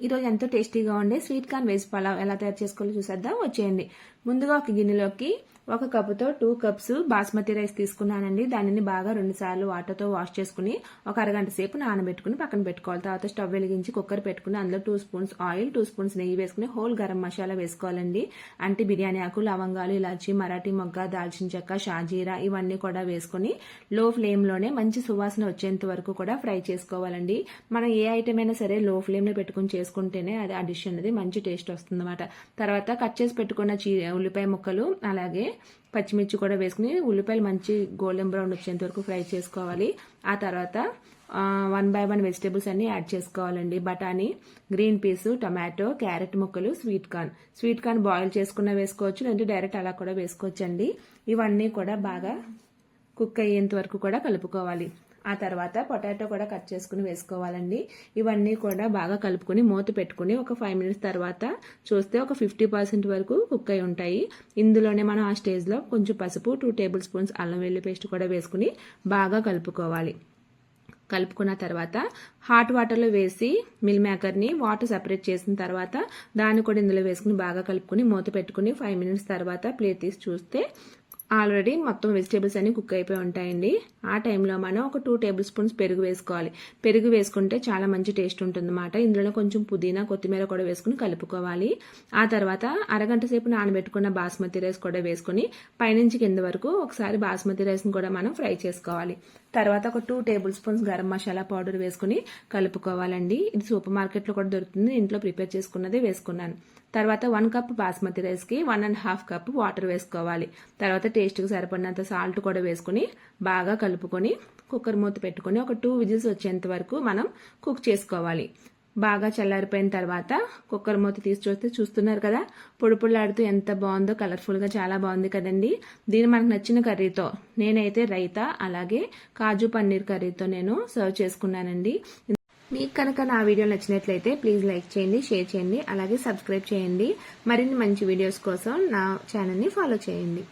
ఈరోజు ఎంతో టేస్టీగా ఉండే స్వీట్ కార్న్ వేసి పలావ్ ఎలా తయారు చేసుకోవాలో చూసేద్దాం. వచ్చేయండి. ముందుగా ఒక గిన్నెలోకి ఒక కప్పుతో టూ కప్స్ బాస్మతి రైస్ తీసుకున్నానండి. దానిని బాగా రెండు సార్లు వాటర్తో వాష్ చేసుకుని ఒక అరగంట సేపు నానబెట్టుకుని పక్కన పెట్టుకోవాలి. తర్వాత స్టవ్ వెలిగించి కుక్కర్ పెట్టుకుని అందులో two spoons oil two spoons నెయ్యి వేసుకుని హోల్ గరం మసాలా వేసుకోవాలండి. అంటే బిర్యానీ ఆకు లవంగాలు ఇలాచి మరాఠీ మొగ్గ దాల్చిన చెక్క షాజీరా ఇవన్నీ కూడా వేసుకుని లో ఫ్లేమ్లోనే మంచి సువాసన వచ్చేంత వరకు కూడా ఫ్రై చేసుకోవాలండి. మనం ఏ ఐటమ్ అయినా సరే లో ఫ్లేమ్లో పెట్టుకుని చేసుకుంటేనే అది ఆ డిష్ అనేది మంచి టేస్ట్ వస్తుంది తర్వాత కట్ చేసి పెట్టుకున్న చీ ఉల్లిపాయ ముక్కలు అలాగే పచ్చిమిర్చి కూడా వేసుకుని ఉల్లిపాయలు మంచి గోల్డెన్ బ్రౌన్ వచ్చేంత వరకు ఫ్రై చేసుకోవాలి. ఆ తర్వాత వన్ బై వన్ వెజిటేబుల్స్ అన్ని యాడ్ చేసుకోవాలండి. బఠానీ గ్రీన్ పీస్ టమాటో క్యారెట్ ముక్కలు sweet corn. Sweet corn boil చేసుకున్న వేసుకోవచ్చు లేదంటే డైరెక్ట్ అలా కూడా వేసుకోవచ్చండి. ఇవన్నీ కూడా బాగా కుక్ అయ్యేంత వరకు కూడా కలుపుకోవాలి. ఆ తర్వాత పొటాటో కూడా కట్ చేసుకుని వేసుకోవాలండి. ఇవన్నీ కూడా బాగా కలుపుకొని మూత పెట్టుకుని ఒక ఫైవ్ మినిట్స్ తర్వాత చూస్తే ఒక ఫిఫ్టీ పర్సెంట్ వరకు కుక్ అయి ఉంటాయి. ఇందులోనే మనం ఆ స్టేజ్లో కొంచెం పసుపు టూ టేబుల్ స్పూన్స్ అల్లం వెల్లి పేస్ట్ కూడా వేసుకుని బాగా కలుపుకోవాలి. కలుపుకున్న తర్వాత హాట్ వాటర్లో వేసి మిల్ మేకర్ని వాటర్ సపరేట్ చేసిన తర్వాత దాన్ని కూడా ఇందులో వేసుకుని బాగా కలుపుకొని మూత పెట్టుకుని ఫైవ్ మినిట్స్ తర్వాత ప్లేట్ తీసి చూస్తే ఆల్రెడీ మొత్తం వెజిటేబుల్స్ అన్ని కుక్ అయిపోయి ఉంటాయండి. ఆ టైంలో మనం ఒక టూ టేబుల్ స్పూన్స్ పెరుగు వేసుకోవాలి. పెరుగు వేసుకుంటే చాలా మంచి టేస్ట్ ఉంటుందన్నమాట. ఇందులో కొంచెం పుదీనా కొత్తిమీర కూడా వేసుకుని కలుపుకోవాలి. ఆ తర్వాత అరగంట సేపు నానబెట్టుకున్న బాస్మతి రైస్ కూడా వేసుకుని పైనుంచి కింద వరకు ఒకసారి బాస్మతి రైస్ని కూడా మనం ఫ్రై చేసుకోవాలి. తర్వాత ఒక two tablespoons garam masala powder వేసుకుని కలుపుకోవాలండి. ఇది సూపర్ మార్కెట్లో కూడా దొరుకుతుంది. ఇంట్లో ప్రిపేర్ చేసుకున్నదే వేసుకున్నాను. తర్వాత వన్ కప్ బాస్మతి రైస్కి one and half cup water వేసుకోవాలి. తర్వాత టేస్ట్కి సరిపడినంత సాల్ట్ కూడా వేసుకుని బాగా కలుపుకొని కుక్కర్ మూత పెట్టుకొని ఒక టూ విజిల్స్ వచ్చేంత వరకు మనం కుక్ చేసుకోవాలి. బాగా చల్లారిపోయిన తర్వాత కుక్కర్ మూత తీసి చూస్తే చూస్తున్నారు కదా? పొడి పొడిలాడుతూ ఎంత బాగుందో కలర్ఫుల్గా చాలా బాగుంది కదండి. దీన్ని మనకు నచ్చిన కర్రీతో నేనైతే రైతా అలాగే కాజు పన్నీర్ కర్రీతో నేను సర్వ్ చేసుకున్నానండి. మీకు కనుక నా వీడియో నచ్చినట్లయితే ప్లీజ్ లైక్ చేయండి షేర్ చేయండి అలాగే సబ్స్క్రైబ్ చేయండి. మరిన్ని మంచి వీడియోస్ కోసం నా ఛానల్ని ఫాలో చేయండి.